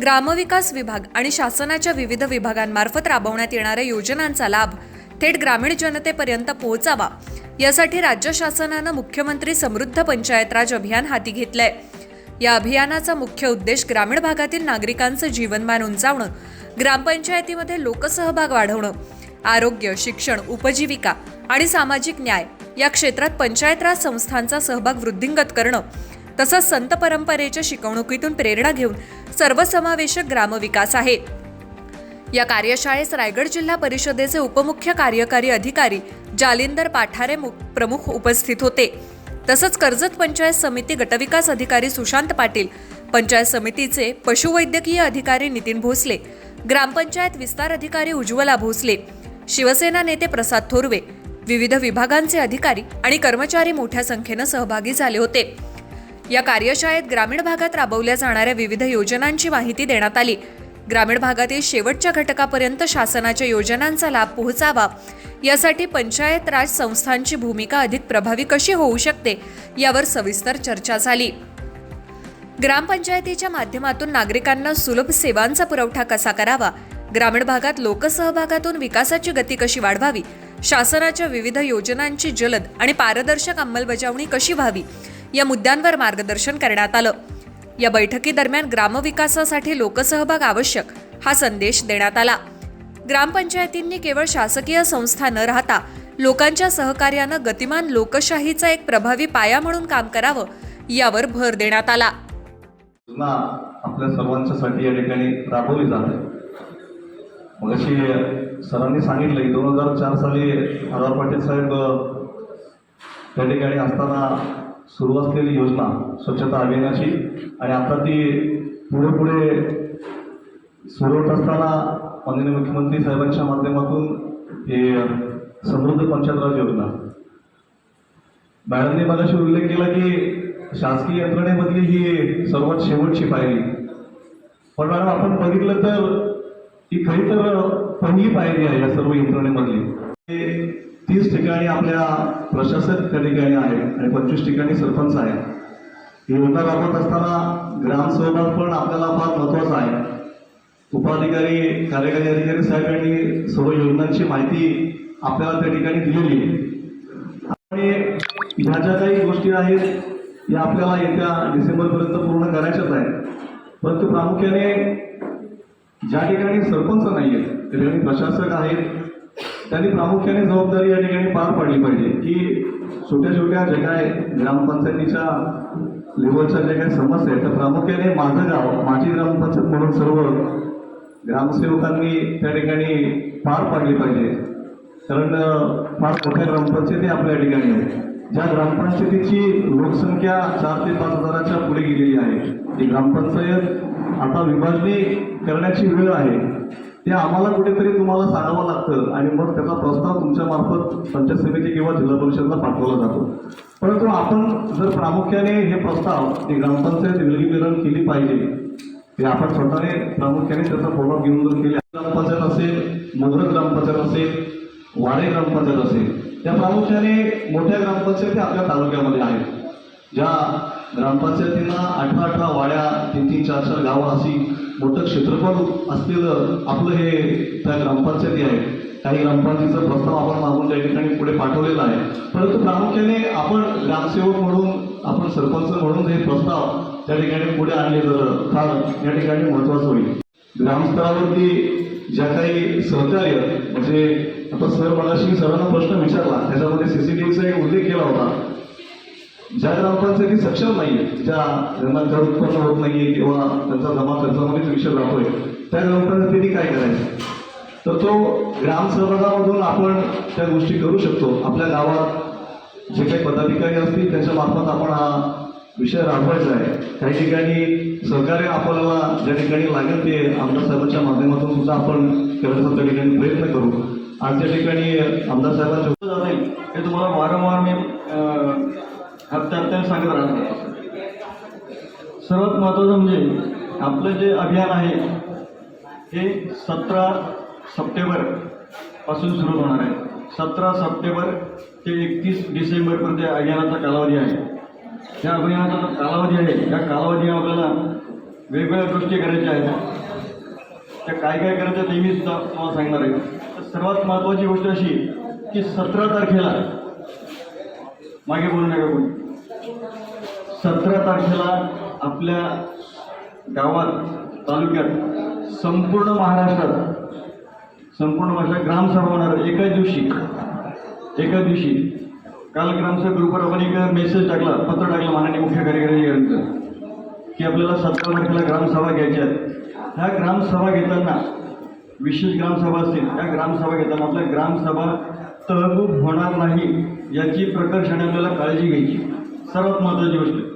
ग्रामविकास विभाग आणि शासनाच्या विविध विभागांमार्फत राबवण्यात येणाऱ्या योजनांचा लाभ थेट ग्रामीण जनतेपर्यंत पोहोचावा यासाठी राज्य शासनानं मुख्यमंत्री समृद्ध पंचायत राज अभियान हाती घेतलंय. या अभियानाचा मुख्य उद्देश ग्रामीण भागातील नागरिकांचं जीवनमान उंचावणं ग्रामपंचायतीमध्ये लोकसहभाग वाढवणं आरोग्य शिक्षण उपजीविका आणि सामाजिक न्याय या क्षेत्रात पंचायत राज संस्थांचा सहभाग वृद्धिंगत करणं तसंच संत परंपरेच्या शिकवणुकीतून प्रेरणा घेऊन सर्वसमावेशक ग्रामविकास आहे. या कार्यशाळेस रायगड जिल्हा परिषदेचे उपमुख्य कार्यकारी अधिकारी जालिंदर पाठारे मु- प्रमुख उपस्थित होते. तसंच कर्जत पंचायत समिती गटविकास अधिकारी सुशांत पाटील पंचायत समितीचे पशुवैद्यकीय अधिकारी नितीन भोसले ग्रामपंचायत विस्तार अधिकारी उज्ज्वला भोसले शिवसेना नेते प्रसाद थोरवे विविध विभागांचे अधिकारी आणि कर्मचारी मोठ्या संख्येनं सहभागी झाले होते. या कार्यशाळेत ग्रामीण भागात राबवल्या जाणाऱ्या विविध योजनांची माहिती देण्यात आली. ग्रामीण भागातील शेवटच्या घटकापर्यंत शासनाच्या योजनांचा लाभ पोहोचावा. यासाठी पंचायत राज संस्थांची भूमिका अधिक प्रभावी कशी होऊ शकते यावर सविस्तर चर्चा झाली. ग्रामपंचायतीच्या माध्यमातून नागरिकांना सुलभ सेवांचा पुरवठा कसा करावा ग्रामीण भागात लोकसहभागातून विकासाची गती कशी वाढवावी शासनाच्या विविध योजनांची जलद आणि पारदर्शक अंमलबजावणी कशी व्हावी या मुद्द्यांवर मार्गदर्शन करण्यात आलं. या बैठकीदरम्यान ग्रामविकासासाठी लोकसहभाग आवश्यक हा संदेश देण्यात आला. ग्रामपंचायतींनी केवळ शासकीय संस्था न राहता लोकांच्या सहकार्यानं गतिमान लोकशाहीचा एक प्रभावी पाया म्हणून काम करावं यावर भर देण्यात आला. आपल्या सर्वांच्यासाठी या ठिकाणी राबवली जात. आहे मग अशी सरांनी सांगितलं की दोन हजार चार साली आधार पाटील साहेब त्या ठिकाणी असताना सुरू असलेली योजना स्वच्छता अभियानाची. आणि आता ती पुढे पुढे सुरू होत असताना माननीय मुख्यमंत्री साहेबांच्या माध्यमातून हे समृद्ध पंचायतराज योजना. मॅडमने मगाशी उल्लेख केला की शासकीय यंत्रणेमधली ही सर्वात शेवटची पायरी. पण मॅडम आपण बघितलं तर ही खरी तर पहिली पायरी आहे या सर्व यंत्रणेमधली. ठिकाणी आपल्या प्रशासक त्या ठिकाणी आहे आणि पंचवीस ठिकाणी सरपंच आहे. योजना राबवत असताना ग्रामसहभाग पण आपल्याला फार महत्त्वाचा आहे. उपाधिकारी कार्यकारी अधिकारी साहेब यांनी सर्व योजनांची माहिती आपल्याला त्या ठिकाणी दिलेली आहे. आणि ह्या ज्या काही गोष्टी आहेत या आपल्याला येत्या डिसेंबरपर्यंत पूर्ण करायच्याच आहेत. परंतु प्रामुख्याने ज्या ठिकाणी सरपंच नाही आहेत त्या ठिकाणी प्रशासक आहेत त्यांनी प्रामुख्याने जबाबदारी या ठिकाणी पार पाडली पाहिजे की छोट्या छोट्या जे काय ग्रामपंचायतीच्या लेवलच्या ज्या काही समस्या आहेत तर प्रामुख्याने माझं गाव माझी ग्रामपंचायत म्हणून सर्व ग्रामसेवकांनी त्या ठिकाणी पार पाडली पाहिजे. कारण फार मोठ्या ग्रामपंचायती आपल्या ठिकाणी आहेत. ज्या ग्रामपंचायतीची लोकसंख्या चार ते पाच हजाराच्या पुढे गेलेली आहे. ती ग्रामपंचायत आता विभागणी करण्याची वेळ आहे. ते आम्हाला कुठेतरी तुम्हाला सांगावं लागतं आणि मग त्याचा प्रस्ताव तुमच्या मार्फत पंचायत समिती किंवा जिल्हा परिषदला पाठवला जातो. परंतु आपण जर प्रामुख्याने हे प्रस्ताव ते ग्रामपंचायत विलगीकरण केली पाहिजे ते आपण स्वतःने प्रामुख्याने त्याचा प्रभाव घेऊन जर केले ग्रामपंचायत असेल मुद्रक ग्रामपंचायत असेल वाडे ग्रामपंचायत असेल त्या प्रामुख्याने मोठ्या ग्रामपंचायती आपल्या तालुक्यामध्ये आहेत. ज्या ग्रामपंचायतींना अठरा अठरा वाड्या तीन तीन चार चार गावं अशी मोठं क्षेत्रफळ असलेलं आपलं हे त्या ग्रामपंचायती आहे. काही ग्रामपंचायतीचा प्रस्ताव आपण मागून त्या ठिकाणी पुढे पाठवलेला आहे. परंतु प्रामुख्याने आपण ग्रामसेवक म्हणून आपण सरपंच म्हणून हे प्रस्ताव त्या ठिकाणी पुढे आणले तर फार या ठिकाणी महत्वाचं होईल. ग्रामस्तरावरती ज्या काही सहकार्य म्हणजे आता सर मगाशी सरांना प्रश्न विचारला त्याच्यामध्ये सीसीटीव्हीचा एक उल्लेख केला होता. ज्या ग्रामपंचायती सक्षम नाही ज्या ज्यांना कर उत्पन्न होत नाहीये किंवा त्यांचा जमा खर्चामध्येच विषय राहतोय त्या ग्रामपंचायतीने काय करायचं? तर तो ग्राम सहभागामधून आपण त्या गोष्टी करू शकतो. आपल्या गावात जे काही पदाधिकारी असतील त्यांच्या मार्फत आपण हा विषय राबवायचा आहे. काही ठिकाणी सहकार्य आपल्याला ज्या ठिकाणी लागेल ते आमदार साहेबांच्या माध्यमातून सुद्धा आपण करण्याचा त्या ठिकाणी प्रयत्न करू. आज त्या ठिकाणी आमदार साहेबांच्या हे तुम्हाला वारंवार मी हप्त्या हप्त्याने सांगत राहणार सर्वात महत्त्वाचं म्हणजे आपलं जे अभियान आहे हे सतरा सप्टेंबरपासून सुरू होणार आहे. सतरा सप्टेंबर ते एकतीस डिसेंबरपर्यंत या अभियानाचा कालावधी आहे. या अभियानाचा जो कालावधी आहे या कालावधी आपल्याला वेगवेगळ्या गोष्टी करायच्या आहेत. त्या काय काय करायच्या ते मी सुद्धा तुम्हाला सांगणार आहे. तर सर्वात महत्त्वाची गोष्ट अशी की सतरा तारखेला मागे बोलू नका कोणी. सतरा तारखेला आपल्या गावात तालुक्यात संपूर्ण महाराष्ट्रात संपूर्ण महाराष्ट्रात ग्रामसभा होणार एका दिवशी. एका दिवशी. काल ग्रामसभा ग्रुपवर आपण एक मेसेज टाकला पत्र टाकलं माननीय मुख्य कार्यकारी अधिकाऱ्यांचं की आपल्याला सतरा तारखेला ग्रामसभा घ्यायच्या आहेत ह्या ग्रामसभा घेताना विशेष ग्रामसभा असतील त्या ग्रामसभा घेताना आपल्या ग्रामसभा तहकूब होणार नाही याची प्रकर्षाने आपल्याला काळजी घ्यायची. सर्वात महत्त्वाची गोष्ट.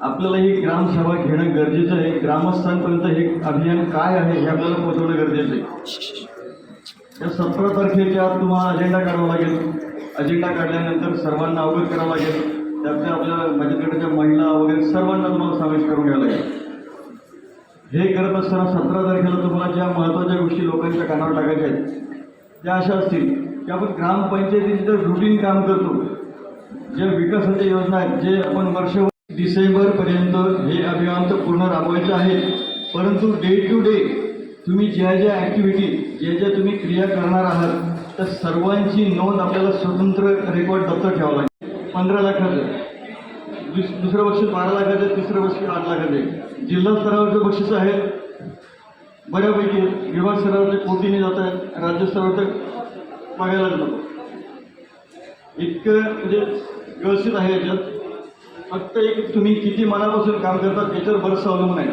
आपल्याला ही ग्रामसभा घेणं गरजेचं आहे. ग्रामस्थांपर्यंत हे अभियान काय आहे हे आपल्याला पोहोचवणं गरजेचं आहे. या सतरा तारखेच्या आत तुम्हाला अजेंडा काढावा लागेल. अजेंडा काढल्यानंतर सर्वांना अवगत करावं लागेल. त्यातल्या आपल्या माझ्याकडच्या महिला वगैरे सर्वांना तुम्हाला समावेश करून घ्यावा लागेल. हे करत असताना सतरा तारखेला तुम्हाला ज्या महत्त्वाच्या गोष्टी लोकांच्या कानावर टाकायच्या आहेत त्या अशा असतील की आपण ग्रामपंचायतीचं रुटीन काम करतो ज्या विकासाच्या योजना आहेत जे आपण वर्ष डिसेंबरपर्यंत हे अभियान तर पूर्ण राबवायचं आहे परंतु डे टू डे तुम्ही ज्या ज्या ॲक्टिव्हिटी ज्या ज्या तुम्ही क्रिया करणार आहात त्या सर्वांची नोंद आपल्याला स्वतंत्र रेकॉर्ड दत्त ठेवावं लागेल. पंधरा लाखाचं. दुस दुसरं बक्षीस बारा लाखाचं आहे, तिसरं बक्षीस आठ लाखाचं आहे. जिल्हा स्तरावरचं बक्षीस आहे. बऱ्यापैकी विभाग स्तरावरचे कोटीने जात आहेत. राज्य स्तरावर बघायला जातो इतकं म्हणजे व्यवस्थित आहे याच्यात. फक्त एक तुम्ही किती मनापासून काम करता त्याच्यावर बरंचसं अवलंबून आहे.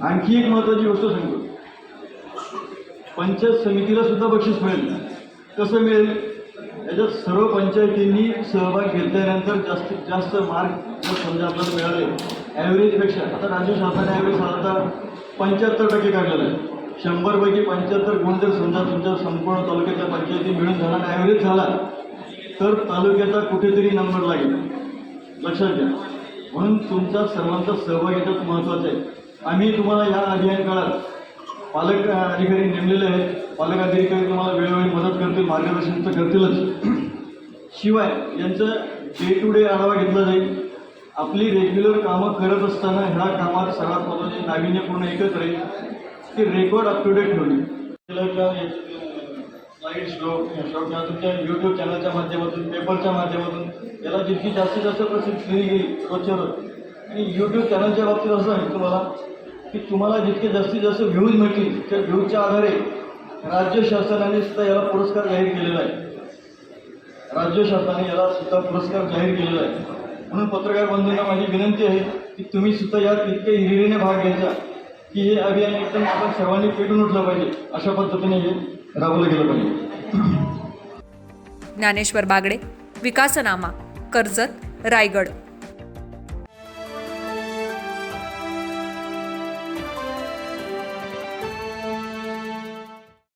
आणखी एक महत्त्वाची गोष्ट सांगतो. पंचायत समितीला सुद्धा बक्षीस मिळेल. कसं मिळेल? याच्यात सर्व पंचायतींनी सहभाग घेतल्यानंतर जास्तीत जास्त मार्क जर समजा आपल्याला मिळाले. ॲव्हरेजपेक्षा आता राज्य शासनाने ॲव्हरेज साधारणतः पंच्याहत्तर टक्के काढलेलं आहे. शंभरपैकी पंच्याहत्तर गुण जर समजा तुमच्या संपूर्ण तालुक्यातल्या पंचायती मिळून झाला आणि ॲव्हरेज झाला तर तालुक्याचा कुठेतरी नंबर लागेल. लक्षात घ्या. म्हणून तुमचा सर्वांचा सहभाग याच्यात महत्त्वाचा आहे. आम्ही तुम्हाला या अभियान काळात पालक अधिकारी नेमलेले आहेत. पालक अधिकारी तुम्हाला वेळोवेळी मदत करतील मार्गदर्शन तर करतीलच. शिवाय यांचं डे टू डे आढावा घेतला जाईल. आपली रेग्युलर कामं करत असताना ह्या कामात सर्वात महत्त्वाचे नाविन्यपूर्ण एकच राहील की रेकॉर्ड अप टू डेट ठेवली स्लाईड शो शो किंवा तुमच्या यूट्यूब चॅनलच्या माध्यमातून पेपरच्या माध्यमातून याला जितकी जास्तीत जास्त प्रसिद्धी दिली गेली स्वच्छ आणि यूट्यूब चॅनलच्या बाबतीत असं आहे तुम्हाला की तुम्हाला जितके जास्तीत जास्त व्ह्यूज मिळतील त्या व्ह्यूजच्या आधारे राज्य शासनाने सुद्धा याला पुरस्कार जाहीर केलेला आहे. राज्य शासनाने याला सुद्धा पुरस्कार जाहीर केलेला आहे. म्हणून पत्रकार बंधूंना माझी विनंती आहे की तुम्ही सुद्धा यात इतके हिरिरीने भाग घ्यायचा की हे अभियान एकदम आपण सर्वांनी पेटून उठलं पाहिजे. अशा पद्धतीने हे राबवलं गेलं पाहिजे. ज्ञानेश्वर बागडे विकासनामा कर्जत रायगड.